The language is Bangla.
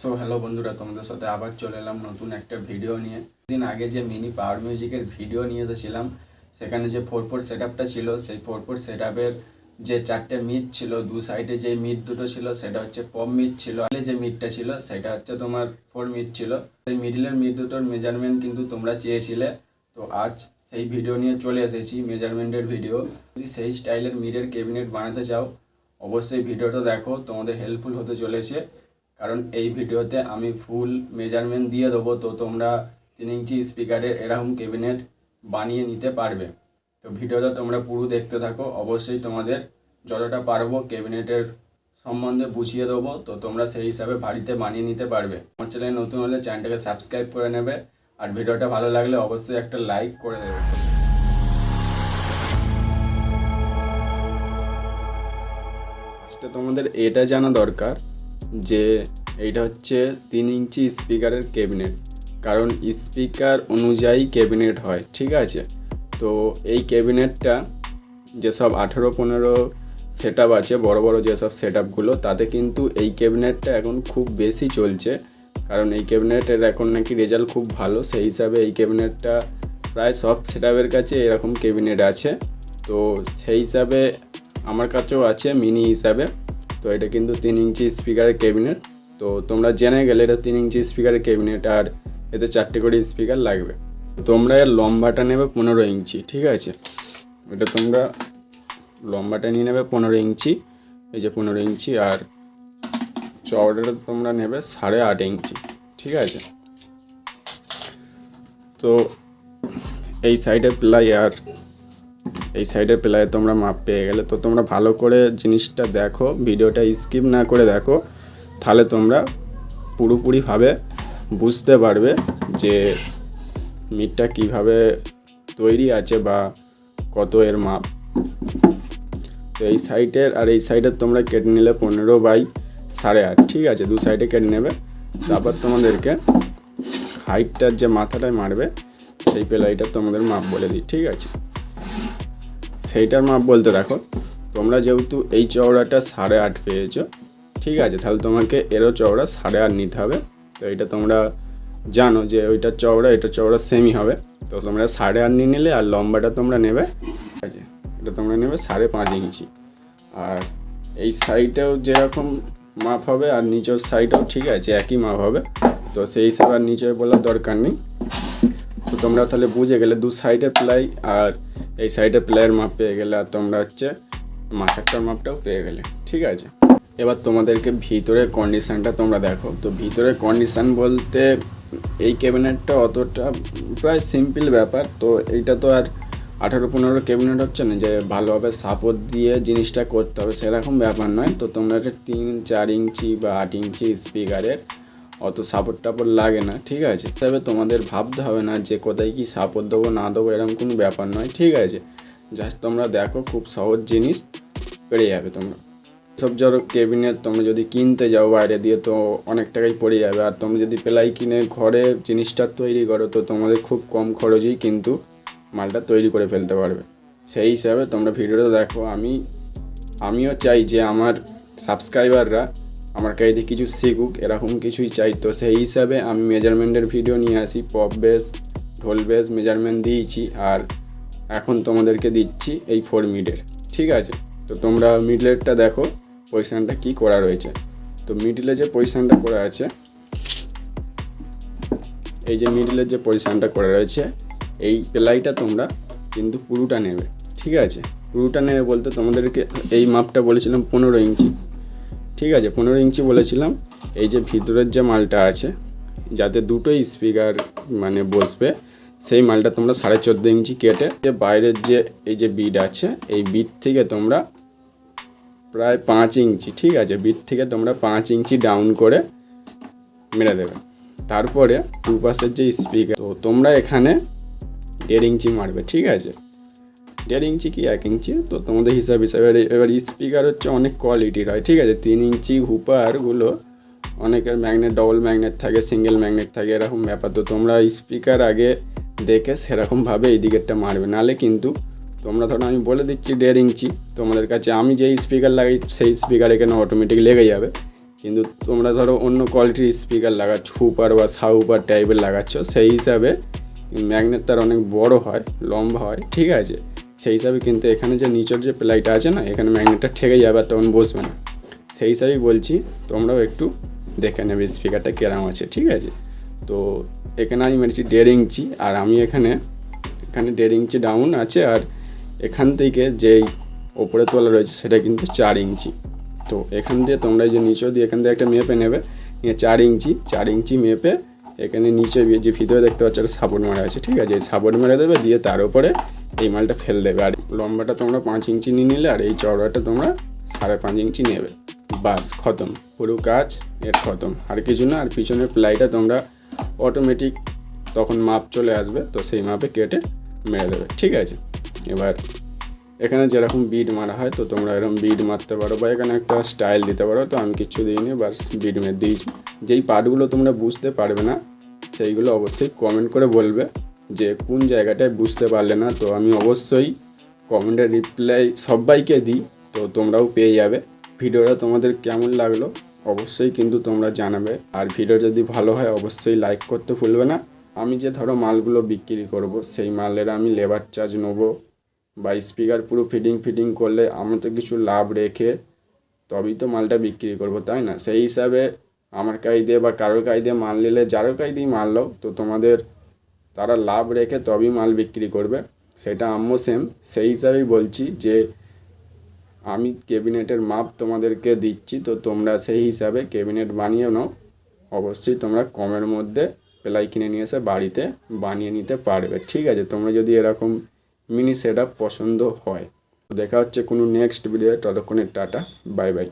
সো হ্যালো বন্ধুরা, তোমাদের সাথে আবার চলে এলাম নতুন একটা ভিডিও নিয়ে। দিন আগে যে মিনি পাওয়ার মিউজিকের ভিডিও নিয়ে এসেছিলাম, সেখানে যে ফোর ফোর সেট ছিল, সেই ফোর ফোর সেট যে চারটে মিট ছিল, দু সাইডে যে মিট দুটো ছিল, সেটা হচ্ছে পপ মিট ছিল, আর যে মিটটা ছিল, সেটা হচ্ছে তোমার ফোর মিট ছিল। সেই মিডিলের মিট দুটোর মেজারমেন্ট কিন্তু তোমরা চেয়েছিলে। তো আজ সেই ভিডিও নিয়ে চলে এসেছি মেজারমেন্টের ভিডিও যদি সেই স্টাইলের মিডের ক্যাবিনেট বানাতে চাও, অবশ্যই ভিডিওটা দেখো, তোমাদের হেল্পফুল হতে চলেছে। কারণ এই ভিডিওতে আমি ফুল মেজারমেন্ট দিয়ে দেবো, তো তোমরা তিন ইঞ্চি স্পিকারের এরকম ক্যাবিনেট বানিয়ে নিতে পারবে। তো ভিডিওটা তোমরা পুরো দেখতে থাকো, অবশ্যই তোমাদের যতটা পারব ক্যাবিনেটের সম্বন্ধে বুঝিয়ে দেবো, তো তোমরা সেই হিসাবে বাড়িতে বানিয়ে নিতে পারবে। আমার চ্যানেল নতুন হলে চ্যানেলটাকে সাবস্ক্রাইব করে নেবে, আর ভিডিওটা ভালো লাগলে অবশ্যই একটা লাইক করে দেবে। তোমাদের এটা জানা দরকার যে এইটা হচ্ছে তিন ইঞ্চি স্পিকারের ক্যাবিনেট। কারণ স্পিকার অনুযায়ী ক্যাবিনেট হয়, ঠিক আছে? তো এই ক্যাবিনেটটা যেসব আঠেরো পনেরো সেট আছে, বড় বড় যেসব সেট আপগুলো তাতে কিন্তু এই ক্যাবিনেটটা এখন খুব বেশি চলছে। কারণ এই ক্যাবিনেটের এখন নাকি রেজাল্ট খুব ভালো, সেই হিসাবে এই ক্যাবিনেটটা প্রায় সব সেট কাছে এরকম ক্যাবিনেট আছে। তো সেই হিসাবে আমার কাছেও আছে, মিনি হিসাবে। তো এটা কিন্তু তিন ইঞ্চি স্পিকারের ক্যাবিনেট। তো তোমরা জেনে গেলে এটা তিন ইঞ্চি স্পিকারের ক্যাবিনেট আর এতে চারটে করে স্পিকার লাগবে। তোমরা এর লম্বাটা নেবে পনেরো ইঞ্চি, ঠিক আছে? এটা তোমরা লম্বাটা নিয়ে নেবে পনেরো ইঞ্চি, এই যে পনেরো ইঞ্চি আর চওড়াটা তোমরা নেবে সাড়ে আট ইঞ্চি, ঠিক আছে? তো এই সাইডের প্লাই আর এই সাইডের প্লাই তোমরা মাপ পেয়ে গেলে, তো তোমরা ভালো করে জিনিসটা দেখো, ভিডিওটা স্কিপ না করে দেখো। তাহলে তোমরা পুরোপুরিভাবে বুঝতে পারবে যে মিটটা কীভাবে তৈরি আছে বা কত এর মাপ। তো এই সাইডের আর এই সাইডের তোমরা কেটে নিলে পনেরো বাই সাড়ে আট, ঠিক আছে? দু সাইডে কেটে নেবে। তারপর তোমাদেরকে হাইটটার যে মাথাটায় মারবে, সেই পেলাইটা তোমাদের মাপ বলে দিই, ঠিক আছে? সেইটার মাপ বলতে দেখো, তোমরা যেহেতু এই চওড়াটা সাড়ে আট পেয়েছ ঠিক আছে, তাহলে তোমাকে এরও চওড়া সাড়ে আট নিতে হবে। তো এটা তোমরা জানো যে ওইটা চওড়া, এটা চওড়া সেমই হবে। তো তোমরা সাড়ে আট নিয়ে নিলে আর লম্বাটা তোমরা নেবে, ঠিক আছে, এটা তোমরা নেবে সাড়ে পাঁচ ইঞ্চি। আর এই সাইডেও যেরকম মাপ হবে আর নিচের সাইডেও ঠিক আছে, একই মাপ হবে। তো সেই হিসাবে আর নিচে বলার দরকার নেই। তো তোমরা তাহলে বুঝে গেলে দু সাইডে প্লাই আর এই সাইডে প্লাইয়ের মাপ পেয়ে গেলে আর তোমরা হচ্ছে মাথাটার মাপটাও পেয়ে গেলে, ঠিক আছে। এবার তোমাদেরকে ভিতরের কন্ডিশানটা তোমরা দেখো। তো ভিতরের কন্ডিশান বলতে এই ক্যাবিনেটটা অতটা প্রায় সিম্পল ব্যাপার। তো এইটা তো আর আঠারো পনেরো ক্যাবিনেট হচ্ছে না, যে ভালোভাবে সাপোর্ট দিয়ে জিনিসটা করতে হবে সেরকম ব্যাপার নয়। তো তোমরা তিন, চার ইঞ্চি বা আট ইঞ্চি স্পিকারের অত সাপোর্ট টাপোর্ট লাগে না, ঠিক আছে? তবে তোমাদের ভাবতে হবে না যে কোথায় কি সাপোর্ট দেবো, না দেবো, এরকম কোনো ব্যাপার নয়, ঠিক আছে? জাস্ট তোমরা দেখো, খুব সহজ জিনিস, পেরে যাবে তোমরা। সব ধরো কেবিনেট তোমরা যদি কিনতে যাও বাইরে দিয়ে তো অনেক টাকাই পড়ে যাবে। আর তোমরা যদি পেলাই কিনে ঘরে জিনিসটা তৈরি করো, তো তোমাদের খুব কম খরচেই কিন্তু মালটা তৈরি করে ফেলতে পারবে। সেই হিসাবে তোমরা ভিডিওটা দেখো, আমি, আমিও চাই যে আমার সাবস্ক্রাইবাররা আমার কাছে কিছু শিখুক, এরকম কিছুই চাই। তো সেই হিসাবে আমি মেজারমেন্টের ভিডিও নিয়ে আসি পপ বেস ঢোল বেস মেজারমেন্ট দিয়েছি, আর এখন তোমাদেরকে দিচ্ছি এই ফোর মিডের ঠিক আছে? তো তোমরা মিডলেরটা দেখো। পজিশানটা কি করা রয়েছে? তো মিডিলে যে পজিশানটা করা আছে, এই যে মিডিলের যে পজিশানটা করা রয়েছে, এই প্লাইটা তোমরা কিন্তু পুরোটা নেবে, ঠিক আছে? পুরোটা নেবে বলতে তোমাদেরকে এই মাপটা বলেছিলাম পনেরো ইঞ্চি, ঠিক আছে? পনেরো ইঞ্চি বলেছিলাম, এই যে ভিতরের যে মালটা আছে, যাতে দুটোই স্পিকার মানে বসবে, সেই মালটা তোমরা সাড়ে চোদ্দ ইঞ্চি কেটে, যে বাইরের যে এই যে বিড আছে, এই বিড থেকে তোমরা প্রায় পাঁচ ইঞ্চি, ঠিক আছে? বিট থেকে তোমরা পাঁচ ইঞ্চি ডাউন করে মেরে দেবে। তারপরে দু পাশের যে স্পিকার তো তোমরা এখানে দেড় ইঞ্চি মারবে, ঠিক আছে? দেড় ইঞ্চি কি এক ইঞ্চি? তো তোমাদের হিসাব হিসাবে এবার স্পিকার হচ্ছে অনেক কোয়ালিটির হয়, ঠিক আছে? তিন ইঞ্চি হুপারগুলো অনেকের ম্যাগনেট ডবল ম্যাগনেট থাকে সিঙ্গেল ম্যাগনেট থাকে, এরকম ব্যাপার। তো তোমরা স্পিকার আগে দেখে সেরকমভাবে এই দিকেরটা মারবে। নাহলে কিন্তু তোমরা ধরো আমি বলে দিচ্ছি দেড় ইঞ্চি, তোমাদের কাছে আমি যেই স্পিকার লাগাই সেই স্পিকার এখানে অটোমেটিক লেগে যাবে। কিন্তু তোমরা ধরো অন্য কোয়ালিটির স্পিকার লাগাচ্ছ হুপার বা সাউপার টাইপের লাগাচ্ছ, সেই হিসাবে ম্যাগনেট তার অনেক বড় হয়, লম্বা হয়, ঠিক আছে? সেই হিসাবে কিন্তু এখানে যে নিচের যে প্লাইটা আছে না, এখানে ম্যাগনেটটা ঠেকে যাবে আর তখন বসবে না। সেই হিসাবেই বলছি, তোমরাও একটু দেখে নেবে স্পিকারটা কেরাম আছে, ঠিক আছে? তো এখানে আমি মেরেছি দেড় ইঞ্চি, আর আমি এখানে এখানে দেড় ইঞ্চি ডাউন আছে, আর এখান থেকে যেই ওপরে তোলা রয়েছে সেটা কিন্তু চার ইঞ্চি। তো এখান দিয়ে তোমরা যে নিচে দিয়ে এখান থেকে একটা মেপে নেবে। নিয়ে চার ইঞ্চি চার ইঞ্চি মেপে এখানে নিচে যে ভিতরে দেখতে পাচ্ছ একটা সাপোর্ট মারা আছে ঠিক আছে? এই সাপোর্ট মেরে দেবে, দিয়ে তার উপরে এই মালটা ফেল দেবে। আর লম্বাটা তোমরা পাঁচ ইঞ্চি নিয়ে নিলে, আর এই চওড়াটা তোমরা সাড়ে পাঁচ ইঞ্চি নেবে। বাস, খতম। পুরো কাজ এর খতম। আর কিছু না, আর পিছনের প্লাইটা তোমরা অটোমেটিক তখন মাপ চলে আসবে, তো সেই মাপে কেটে মেরে দেবে, ঠিক আছে? এবার এখানে যেরকম বিড মারা হয়, তো তোমরা এরকম বিড মারতে পারো বা এখানে একটা স্টাইল দিতে পারো, তো আমি কিচ্ছু দিইনি, বাস বিড মেরে দিয়েছি। যেই পার্টগুলো তোমরা বুঝতে পারবে না, সেইগুলো অবশ্যই কমেন্ট করে বলবে যে কোন জায়গাটায় বুঝতে পারলে না, তো আমি অবশ্যই কমেন্টের রিপ্লাই সবাইকে দিই, তো তোমরাও পেয়ে যাবে। ভিডিওটা তোমাদের কেমন লাগল অবশ্যই কিন্তু তোমরা জানাবে। আর ভিডিও যদি ভালো হয়, অবশ্যই লাইক করতে ভুলবে না। আমি যে ধরো মালগুলো বিক্রি করব, সেই মালের আমি লেবার চার্জ নেব। বা স্পিকার পুরো ফিটিং ফিটিং করলে আমি তো কিছু লাভ রেখে তবেই তো মালটা বিক্রি করব, তাই না? সেই হিসাবে আমার কাই দিয়ে বা কারোর কাই দিয়ে মাল নিলে যারও কাই দিয়ে মাল নাও, তো তোমাদের তারা লাভ রেখে তবেই মাল বিক্রি করবে, সেটা আম্মু সেম সেই হিসাবেই বলছি যে আমি ক্যাবিনেটের মাপ তোমাদেরকে দিচ্ছি, তো তোমরা সেই হিসাবে ক্যাবিনেট বানিয়ে নাও। অবশ্যই তোমরা কমের মধ্যে প্লাই কিনে নিয়ে এসে বাড়িতে বানিয়ে নিতে পারবে, ঠিক আছে? তোমরা যদি এরকম মিনি সেট পছন্দ হয়। দেখা হচ্ছে কোনো নেক্সট ভিডিও ততক্ষণে টাটা বাই বাই